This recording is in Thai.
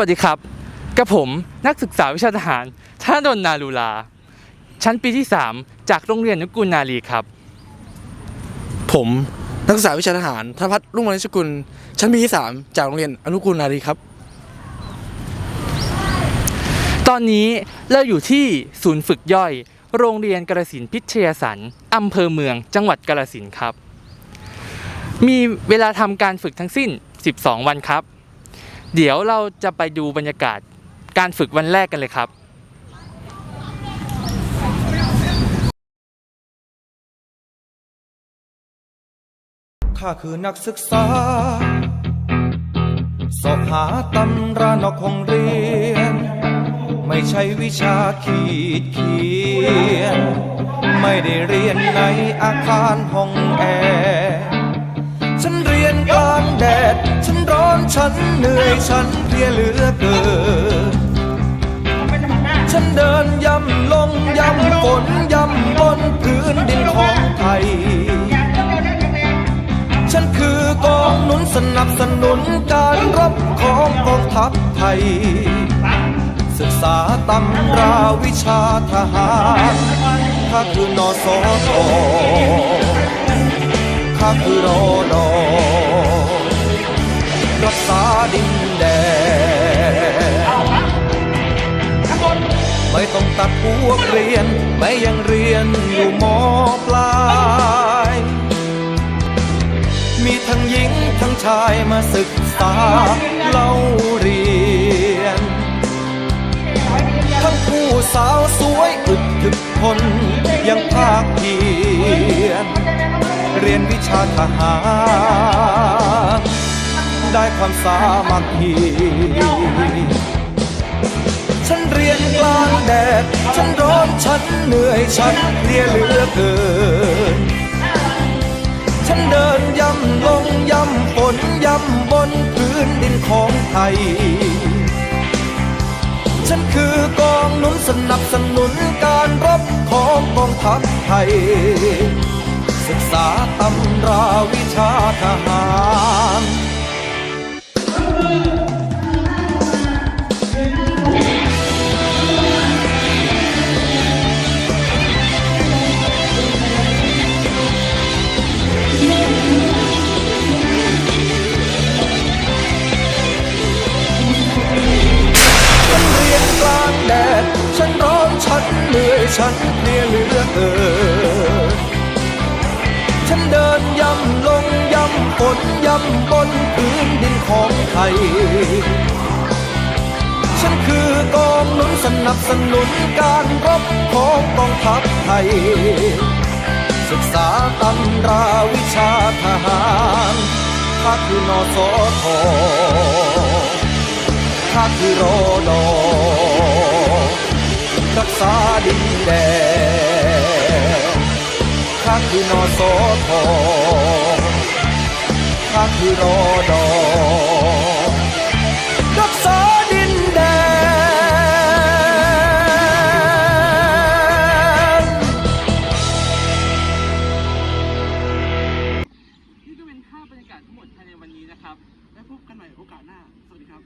วัสดีครับ กับผมนักศึกษาวิชาทหารธนดลนาลูลา ชั้นปีที่ 3 จากโรงเรียนนุกูลนารีครับ ผมนักศึกษาวิชาทหารธนพัฒน์รุ่งวรรณชกุล ชั้นปีที่ 3 จากโรงเรียนอนุกูลนารีครับ ตอนนี้เราอยู่ที่ศูนย์ฝึกย่อย โรงเรียนกระสินธุ์พิทยาสันอำเภอเมืองจังหวัดกระสินธุ์ครับ มีเวลาทำการฝึกทั้งสิ้น 12 วันครับ เดี๋ยวเราจะไปดูบรรยากาศการฝึกวันแรกกันเลยครับข้าคือนักศึกษาสอบหาตำรานอกห้องเรียน ไม่ใช่วิชาขีดเขียน ไม่ได้เรียนในอาคารห้องแอร์ฉันเรียน ฉันเหนื่อยฉันเพลียเหลือเกิน ฉันเดินย่ำลงย่ำฝนย่ำบนพื้นดินของไทย ฉันคือกองหนุนสนับสนุนการรบของกองทัพไทย ศึกษาตำราวิชาทหารข้าคือนอสอข้าคือรอดอ ต้องตัดหัวเรียนไม่ยังเรียนอยู่มอปลาย มีทั้งหญิงทั้งชายมาศึกษาเล่าเรียน ทั้งผู้สาวสวยอึดถึกทนยังภาคเพียนเรียนวิชาทหารได้ความสามัคคี ฉันเรียนกลางแดด ฉันร้อนฉันเหนื่อยฉันเพลียเหลือเกิน ฉันเดินย่ำลงย่ำฝนย่ำบนพื้นดินของไทย ฉันคือกองหนุนสนับสนุนการรบของกองทัพไทย ศึกษาตำราวิชาทหาร ฉันเพลียเหลือเกินฉันเดินย่ำลงย่ำฝนย่ำบนพื้นดินของไทย ฉันคือกองหนุนสนับสนุนการรบของกองทัพไทย ศึกษาตำราวิชาทหารข้าคือนอสอทอข้าคือรอดอ รักษาดินแดนข้าคือนอสอทองข้าคือรอดอรักษาดินแดนี่ก็เป็นภาพบรรยากาศทั้งหมดภายในวันนี้นะครับ และพบกันใหม่โอกาสหน้า สวัสดีครับ